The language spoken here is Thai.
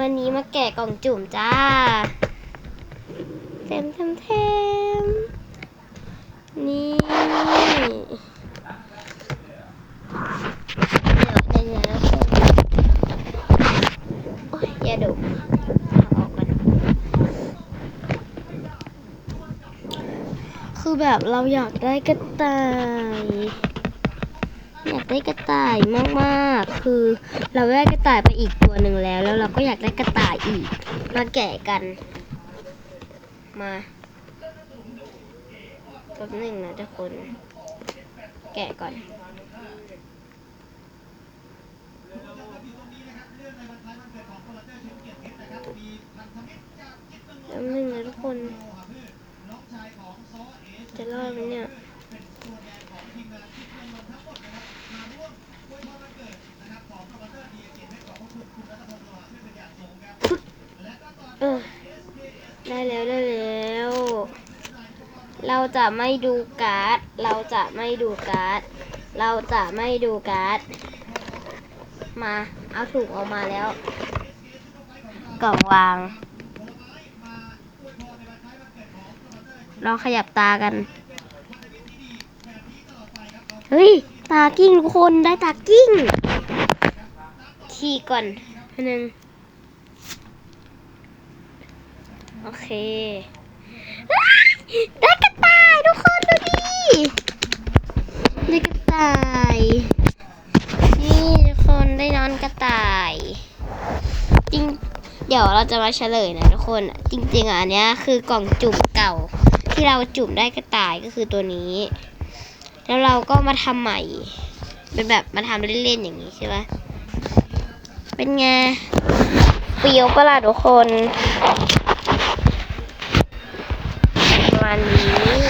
วันนี้มาแกะกล่องจุ่มจ้าเต็มเต็มเต็มนี่เดี๋ยวเดี๋ยวโอ้ยอย่าดุออกก่อนคือแบบเราอยากได้กระต่าย ได้กระต่ายมากๆ คือเราได้กระต่ายไปอีกตัวหนึ่งแล้ว แล้วเราก็อยากได้กระต่ายอีก มาแกะกัน มาแป๊บหนึ่งนะทุกคน แกะก่อน แป๊บหนึ่งนะทุกคน จะรอดไหมเนี่ย ได้แล้วได้แล้ว เราจะไม่ดูการ์ด เราจะไม่ดูการ์ด เราจะไม่ดูการ์ด มา เอาถุงออกมาแล้ว กล่องวาง ลองขยับตากัน เฮ้ย ตากิ้งทุกคนได้ตากิ้งทีก่อนหนึ่งโอเค ได้กระต่ายทุกคนดูดิได้กระต่าย นี่ทุกคนได้นอนกระต่าย จริง เดี๋ยวเราจะมาเฉลยนะทุกคน จริงๆอะอันเนี้ยคือกล่องจุ่มเก่า ที่เราจุ่มได้กระต่ายก็คือตัวนี้ แล้วเราก็มาทำใหม่ เป็นแบบมาทำเล่นๆอย่างนี้ใช่ไหมเป็นไงเปรี้ยวประหลาดทุกคนประมาณนี้